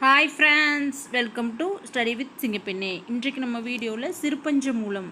Hi friends welcome to study with Singappenne இன்றைக்கு நம்ம வீடியோவில் சிறுபஞ்ச மூலம்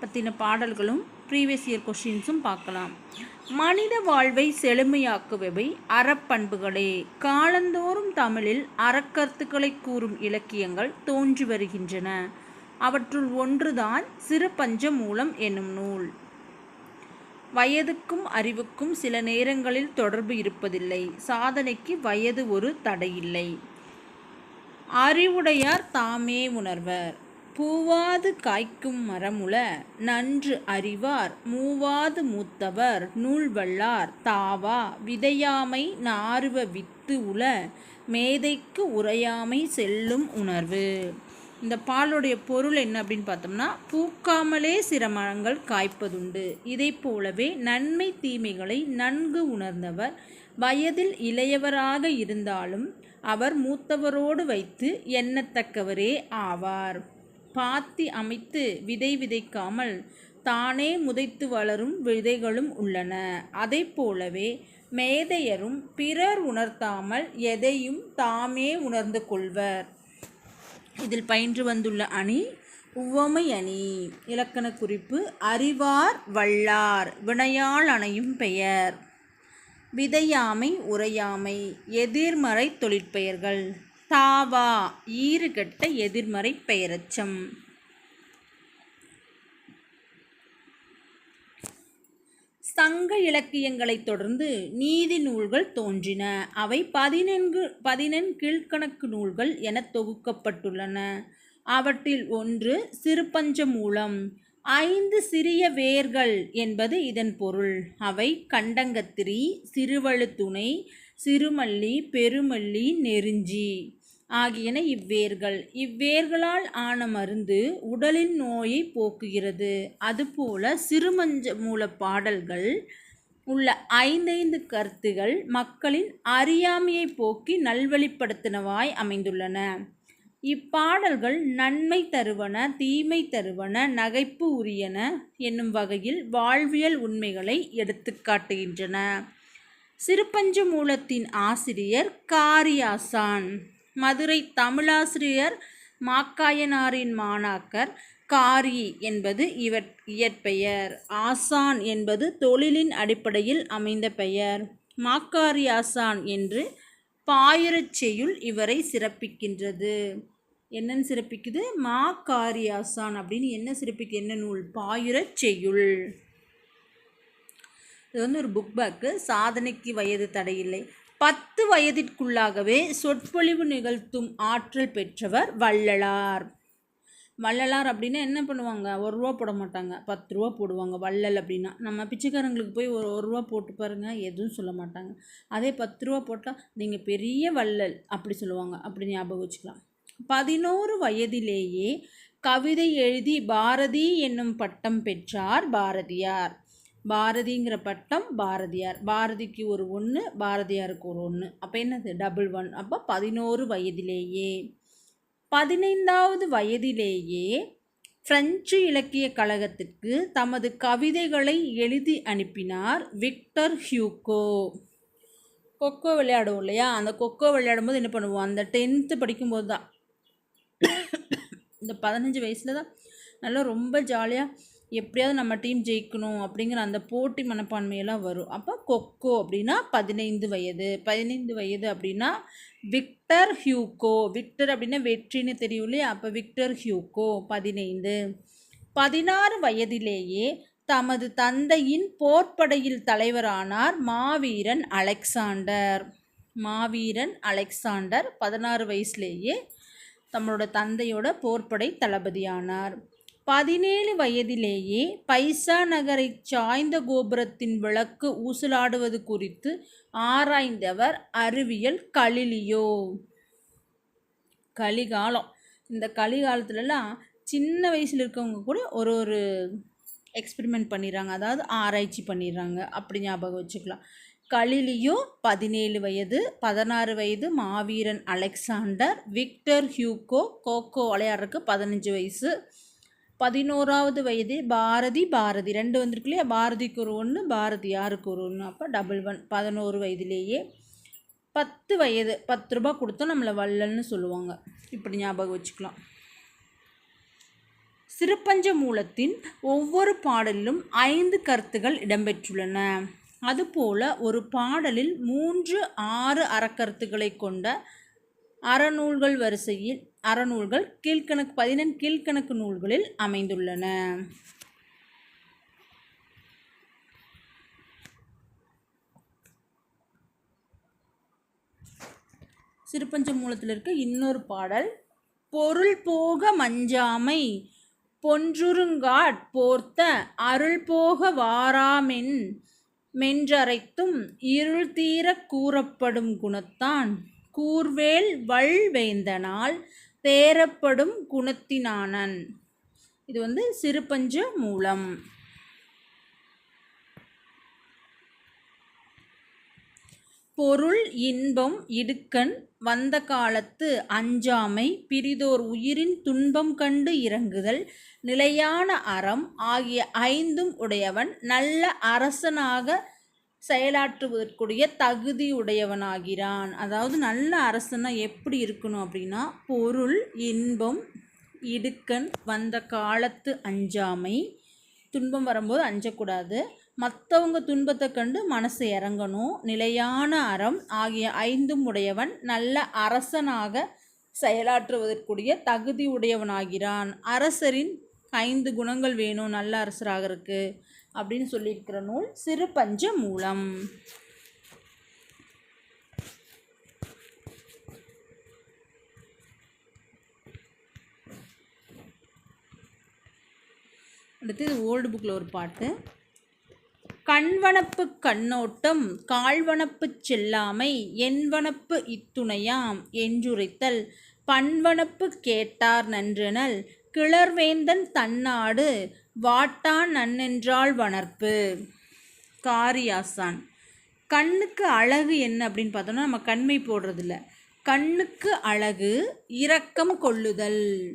பற்றின பாடல்களும் ப்ரீவியஸ் இயர் கொஷின்ஸும் பார்க்கலாம். மனித வாழ்வை செழுமையாக்குபவை அறப்பண்புகளே. காலந்தோறும் தமிழில் அறக்கருத்துக்களை கூறும் இலக்கியங்கள் தோன்றி வருகின்றன. அவற்றுள் ஒன்றுதான் சிறுபஞ்ச மூலம் என்னும் நூல். வயதுக்கும் அறிவுக்கும் சில நேரங்களில் தொடர்பு இருப்பதில்லை. சாதனைக்கு வயது ஒரு தடையில்லை. அறிவுடையார் தாமே உணர்வர். பூவாது காய்க்கும் மரமுல நன்று அறிவார். மூவாது மூத்தவர் நூல்வல்லார். தாவா விதையாமை நாறுவ வித்து உல மேதைக்கு உரையாமை செல்லும் உணர்வு. இந்த பாலுடைய பொருள் என்ன அப்படின்னு பார்த்தோம்னா பூக்காமலே சில மரங்கள் காய்ப்பதுண்டு. இதை போலவே நன்மை தீமைகளை நன்கு உணர்ந்தவர் வயதில் இளையவராக இருந்தாலும் அவர் மூத்தவரோடு வைத்து எண்ணத்தக்கவரே ஆவார். பாத்தி அமைத்து விதை விதைக்காமல் தானே முதைத்து வளரும் விதைகளும் உள்ளன. அதை போலவே மேதையரும் பிறர் உணர்த்தாமல் எதையும் தாமே உணர்ந்து கொள்வர். இதில் பயின்று வந்துள்ள அணி உவமை அணி. இலக்கண குறிப்பு அறிவார் வல்லார் வினையால் அணையும் பெயர். விதையாமை உரையாமை எதிர்மறை தொழிற்பெயர்கள். தாவா ஈறுகட்ட எதிர்மறை பெயரச்சம். சங்க இலக்கியங்களைத் தொடர்ந்து நீதி நூல்கள் தோன்றின. அவை பதினெண்கு பதினெண் கீழ்கணக்கு நூல்கள் என தொகுக்கப்பட்டுள்ளன. அவற்றில் ஒன்று சிறுபஞ்ச மூலம் ஐந்து சிறிய வேர்கள் என்பது இதன் பொருள். அவை கண்டங்கத்திரி சிறுவழுத்துணை சிறுமல்லி பெருமல்லி நெருஞ்சி. ஆகியன இவ்வேர்கள். இவ்வேர்களால் ஆன மருந்து உடலின் நோயை போக்குகிறது. அதுபோல சிறுமஞ்ச மூல பாடல்கள் உள்ள ஐந்தைந்து கருத்துகள் மக்களின் அறியாமையை போக்கி நல்வழிப்படுத்தினவாய் அமைந்துள்ளன. இப்பாடல்கள் நன்மை தருவன தீமை தருவன நகைப்பு உரியன என்னும் வகையில் வாழ்வியல் உண்மைகளை எடுத்துக்காட்டுகின்றன சிறுபஞ்ச மூலத்தின் ஆசிரியர் காரியாசான். மதுரை தமிழாசிரியர் மாக்காயனாரின் மாணாக்கர் காரி என்பது இவர் இயற்பெயர். ஆசான் என்பது தொழிலின் அடிப்படையில் அமைந்த பெயர். மாக்காரி ஆசான் என்று பாயிரச் செய்யுள் இவரை சிறப்பிக்கின்றது. என்னன்னு சிறப்பிக்குது? மா காரியாசான் அப்படின்னு என்ன சிறப்பிக்கு? என்ன நூல்? பாயிரச் செய்யுள். இது வந்து ஒரு புக் பேக்கு சாதனைக்கு வயது தடையில்லை. பத்து வயதிற்குள்ளாகவே சொற்பொழிவு நிகழ்த்தும் ஆற்றல் பெற்றவர் வள்ளலார். வள்ளலார் அப்படின்னா என்ன பண்ணுவாங்க? ஒரு ரூபா போட மாட்டாங்க. பத்து ரூபா போடுவாங்க வள்ளல் அப்படின்னா. நம்ம பிச்சைக்காரங்களுக்கு போய் ஒரு ஒரு ரூபா போட்டு பாருங்கள் எதுவும் சொல்ல மாட்டாங்க. அதே பத்து ரூபா போட்டால் நீங்கள் பெரிய வள்ளல் அப்படி சொல்லுவாங்க. அப்படி ஞாபகம் வச்சுக்கலாம். பதினோரு வயதிலேயே கவிதை எழுதி பாரதி என்னும் பட்டம் பெற்றார் பாரதியார். பாரதிங்கிற பட்டம் பாரதியார். பாரதிக்கு ஒரு ஒன்று பாரதியாருக்கு ஒரு ஒன்று அப்போ என்னது? டபுள் ஒன் அப்போ பதினோரு வயதிலேயே. பதினைந்தாவது வயதிலேயே பிரெஞ்சு இலக்கிய கழகத்திற்கு தமது கவிதைகளை எழுதி அனுப்பினார் விக்டர் ஹியூகோ. கொக்கோ விளையாடுவோம் இல்லையா? அந்த கொக்கோ விளையாடும் போது என்ன பண்ணுவோம்? அந்த டென்த்து படிக்கும்போது தான் இந்த பதினஞ்சு வயசில் தான் நல்லா ரொம்ப ஜாலியாக எப்படியாவது நம்ம டீம் ஜெயிக்கணும் அப்படிங்கிற அந்த போட்டி மனப்பான்மையெல்லாம் வரும். அப்போ கொக்கோ அப்படின்னா பதினைந்து வயது. பதினைந்து வயது அப்படின்னா விக்டர் ஹியூகோ. விக்டர் அப்படின்னா வெற்றின்னு தெரியும் இல்லையா? அப்போ விக்டர் ஹியூகோ பதினைந்து. பதினாறு வயதிலேயே தமது தந்தையின் போர்ப்படையில் தலைவரானார் மாவீரன் அலெக்சாண்டர். மாவீரன் அலெக்சாண்டர் பதினாறு வயசுலேயே தம்மளோட தந்தையோட போர்ப்படை தளபதியானார். பதினேழு வயதிலேயே பைசா நகரை சாய்ந்த கோபுரத்தின் விளக்கு ஊசலாடுவது குறித்து ஆராய்ந்தவர் அறிவியல் கலிலியோ. கலிகாலம். இந்த கலிகாலத்துலலாம் சின்ன வயசில் இருக்கவங்க கூட ஒரு ஒரு எக்ஸ்பெரிமெண்ட் பண்ணிடுறாங்க. அதாவது ஆராய்ச்சி பண்ணிடுறாங்க. அப்படி ஞாபகம் வச்சுக்கலாம். கலிலியோ பதினேழு வயது பதினாறு வயது மாவீரன் அலெக்சாண்டர் விக்டர் ஹியூகோ கோகோ விளையாடுறதுக்கு பதினஞ்சு வயசு பதினோராவது வயது பாரதி பாரதி. ரெண்டு வந்திருக்கு இல்லையா பாரதிக்கு ஒரு ஒன்று பாரதி யாருக்கு ஒரு ஒன்று அப்போ டபுள் ஒன் பதினோரு வயதிலேயே பத்து வயது பத்து ரூபா கொடுத்தா நம்மளை வள்ளல்னு சொல்லுவாங்க. இப்படி ஞாபகம் வச்சுக்கலாம். சிறுபஞ்ச மூலத்தின் ஒவ்வொரு பாடலிலும் ஐந்து கருத்துகள் இடம்பெற்றுள்ளன. அதுபோல ஒரு பாடலில் மூன்று ஆறு அறக்கருத்துக்களை கொண்ட அறநூல்கள் வரிசையில் அறநூல்கள் கீழ்கணக்கு பதினெண் கீழ்கணக்கு நூல்களில் அமைந்துள்ளன. சிறுபஞ்ச மூலத்தில் இருக்க இன்னொரு பாடல் பொருள் போக மஞ்சாமை பொன்றுருங்காட் போர்த்த அருள் போக வாராமென் மென்றரைத்தும் இருள் தீர கூறப்படும் குணத்தான். கூர்வேல் வல்வேந்தனால் தேரப்படும் குணத்தினானன். இது வந்து சிறுபஞ்ச மூலம். பொருள் இன்பம் இடுக்கண் வந்த காலத்து அஞ்சாமை பிரிதோர் உயிரின் துன்பம் கண்டு இறங்குதல் நிலையான அறம் ஆகிய ஐந்தும் உடையவன் நல்ல அரசனாக செயலாற்றுவதற்குரிய தகுதி உடையவனாகிறான். அதாவது நல்ல அரசன்னா எப்படி இருக்கணும் அப்படின்னா பொருள் இன்பம் இடுக்கண் வந்த காலத்து அஞ்சாமை துன்பம் வரும்போது அஞ்சக்கூடாது. மற்றவங்க துன்பத்தை கண்டு மனசு இறங்கணும். நிலையான அறம் ஆகிய ஐந்தும் உடையவன் நல்ல அரசனாக செயலாற்றுவதற்குரிய தகுதி உடையவனாகிறான். அரசரின் ஐந்து குணங்கள் வேணும். நல்ல அரசராகிறதுக்கு. அப்படின்னு சொல்லியிருக்கிற நூல் சிறு பஞ்ச மூலம் அடுத்து இது ஓல்டு புக்கில் ஒரு பாட்டு. கண்வனப்பு கண்ணோட்டம் கால்வனப்பு செல்லாமை என்வனப்பு இத்துணையாம் என்றுரைத்தல் பண்வனப்பு கேட்டார் நன்றனல் கிளர்வேந்தன் தன்னாடு வாட்டான் நன்னென்றால் வனர்ப்பு காரியாசான். கண்ணுக்கு அழகு என்ன அப்படின்னு பார்த்தோம்னா நம்ம கண்மை போடுறதில்ல. கண்ணுக்கு அழகு இரக்கம் கொள்ளுதல்.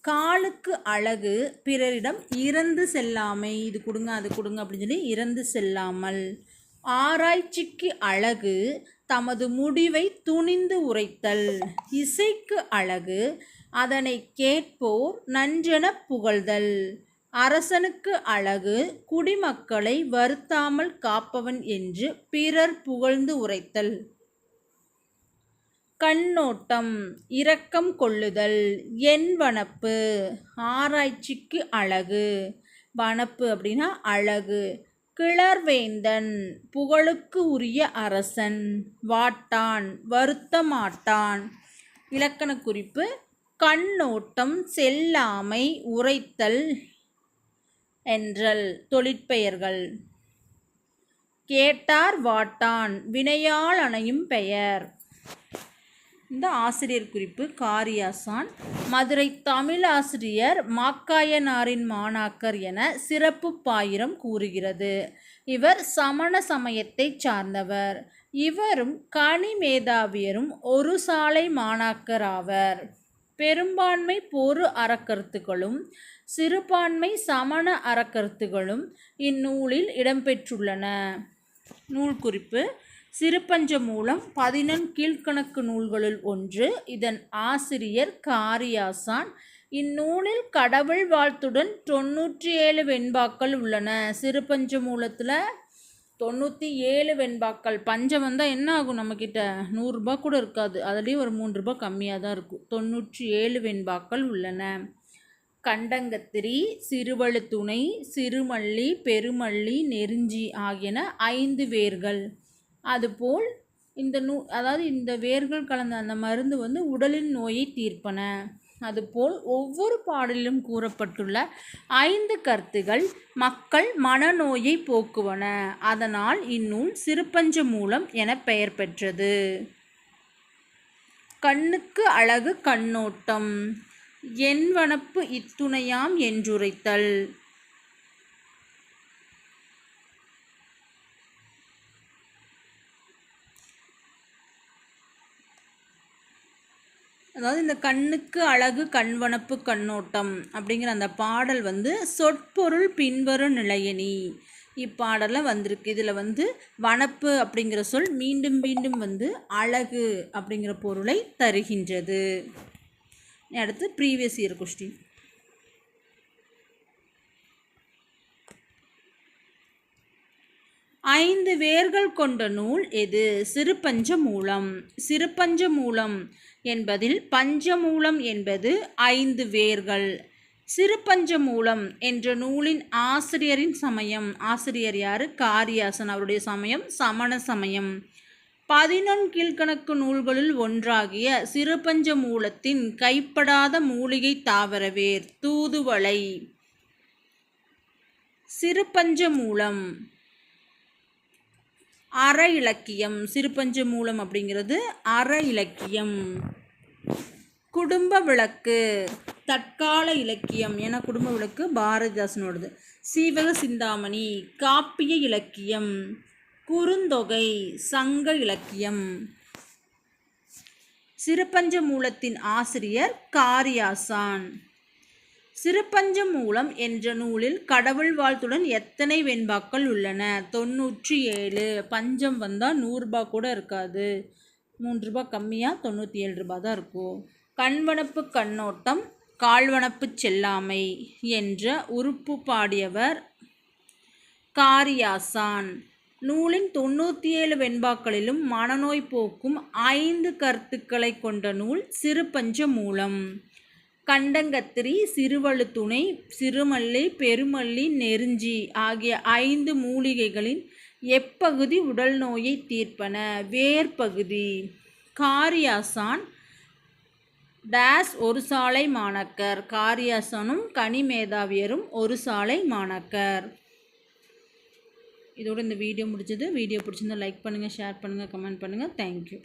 காலுக்கு அழகு பிறரிடம் இறந்து செல்லாமை. இது கொடுங்க அது கொடுங்க அப்படின்னு சொல்லி இறந்து செல்லாமல். ஆராய்ச்சிக்கு அழகு தமது முடிவை துணிந்து உரைத்தல். இசைக்கு அழகு அதனை கேட்போர் நன்றென புகழ்தல். அரசனுக்கு அழகு குடிமக்களை வருத்தாமல் காப்பவன் என்று பிறர் புகழ்ந்து உரைத்தல். கண்ணோட்டம் இரக்கம் கொள்ளுதல் என் வனப்பு ஆராய்ச்சிக்கு அழகு. வனப்பு அப்படின்னா அழகு. கிளர்வேந்தன் புகழுக்கு உரிய அரசன். வாட்டான் வருத்தமாட்டான் இலக்கண குறிப்பு கண்ணோட்டம் செல்லாமை உரைத்தல் என்றல் தொழிற்பெயர்கள். கேட்டார் வாட்டான் வினையால் அணையும் பெயர். இந்த ஆசிரியர் குறிப்பு காரியாசான். மதுரை தமிழ் ஆசிரியர் மாக்காயனாரின் மாணாக்கர் என சிறப்பு பாயிரம் கூறுகிறது. இவர் சமண சமயத்தைச் சார்ந்தவர். இவரும் கனி மேதாவியரும் ஒரு சாலை மாணாக்கர் ஆவர். பெரும்பான்மை பொறு அறக்கருத்துகளும் சிறுபான்மை சமண அறக்கருத்துகளும் இந்நூலில் இடம்பெற்றுள்ளன. நூல் குறிப்பு சிறுபஞ்ச மூலம் பதினெண் கீழ்கணக்கு நூல்களுள் ஒன்று இதன் ஆசிரியர் காரியாசான். இந்நூலில் கடவுள் வாழ்த்துடன் தொண்ணூற்றி ஏழு வெண்பாக்கள் உள்ளன. சிறுபஞ்ச மூலத்தில் தொண்ணூற்றி ஏழு வெண்பாக்கள். பஞ்சம் வந்தால் என்ன ஆகும் நம்மக்கிட்ட நூறுரூபா கூட இருக்காது. அதுலேயும் ஒரு மூன்று ரூபாய் கம்மியாக தான் இருக்கும். தொண்ணூற்றி ஏழு வெண்பாக்கள் உள்ளன. கண்டங்கத்திரி சிறுவழுத்துணை சிறுமல்லி பெருமல்லி நெருஞ்சி ஆகியன ஐந்து வேர்கள். அதுபோல் இந்த நூ அதாவது இந்த வேர்கள் கலந்த அந்த மருந்து வந்து உடலின் நோயை தீர்ப்பன. அதுபோல் ஒவ்வொரு பாடலிலும் கூறப்பட்டுள்ள ஐந்து கருத்துகள் மக்கள் மனநோயை போக்குவன. அதனால் இந்நூல் சிறுபஞ்ச மூலம் என பெயர் பெற்றது. கண்ணுக்கு அழகு கண்ணோட்டம் என்வனப்பு இத்துணையாம் என்றுரைத்தல். அதாவது இந்த கண்ணுக்கு அழகு கண்வனப்பு கண்ணோட்டம் அப்படிங்கிற அந்த பாடல் வந்து சொற்பொருள் பின்வரும் நிலையணி. இப்பாடலில் வந்திருக்கு. இதில் வந்து வனப்பு அப்படிங்கிற சொல் மீண்டும் மீண்டும் வந்து அழகு அப்படிங்கிற பொருளை தருகின்றது. அடுத்து ப்ரீவியஸ் இயர் கொஸ்டின் ஐந்து வேர்கள் கொண்ட நூல் எது? சிறுபஞ்ச மூலம். சிறுபஞ்ச மூலம் என்பதில் பஞ்சமூலம் என்பது ஐந்து வேர்கள். சிறுபஞ்ச மூலம் என்ற நூலின் ஆசிரியரின் சமயம். ஆசிரியர் யாரு? காரியாசன் அவருடைய சமயம் சமண சமயம். பதினொன் கீழ்கணக்கு நூல்களுள் ஒன்றாகிய சிறுபஞ்ச மூலத்தின் கைப்படாத மூலிகை தாவரவேர் தூதுவளை. சிறுபஞ்ச மூலம் அற இலக்கியம் சிறுபஞ்ச மூலம் அப்படிங்கிறது அற இலக்கியம். குடும்ப விளக்கு தற்கால இலக்கியம் என குடும்ப விளக்கு பாரதிதாசனோடது. சீவக சிந்தாமணி காப்பிய இலக்கியம் குறுந்தொகை சங்க இலக்கியம். சிறுபஞ்ச மூலத்தின் ஆசிரியர் காரியாசான். சிறுபஞ்ச மூலம் என்ற நூலில் கடவுள் வாழ்த்துடன் எத்தனை வெண்பாக்கள் உள்ளன? தொண்ணூற்றி ஏழு பஞ்சம் வந்தால் நூறுரூபா கூட இருக்காது. மூன்று ரூபாய் கம்மியாக தொண்ணூற்றி ஏழு ரூபா தான் இருக்கும் கண்வனப்பு கண்ணோட்டம் கால்வனப்பு செல்லாமை என்ற உறுப்பு பாடியவர் காரியாசான். நூலின் தொண்ணூற்றி ஏழு வெண்பாக்களிலும் மனநோய் போக்கும் ஐந்து கருத்துக்களை கொண்ட நூல் சிறுபஞ்ச மூலம். கண்டங்கத்திரி சிறுவழுத்துணை சிறுமல்லி பெருமல்லி நெருஞ்சி ஆகிய ஐந்து மூலிகைகளின் எப்பகுதி உடல் நோயை தீர்ப்பன. வேர்பகுதி. காரியாசான் டேஸ் ஒரு சாலை மாணக்கர். காரியாசனும் கனிமேதாவியரும் ஒரு சாலை மாணக்கர். இதோட இந்த வீடியோ முடிஞ்சது. வீடியோ பிடிச்சிருந்தா லைக் பண்ணுங்கள் ஷேர் பண்ணுங்கள் கமெண்ட் பண்ணுங்கள் தேங்க்யூ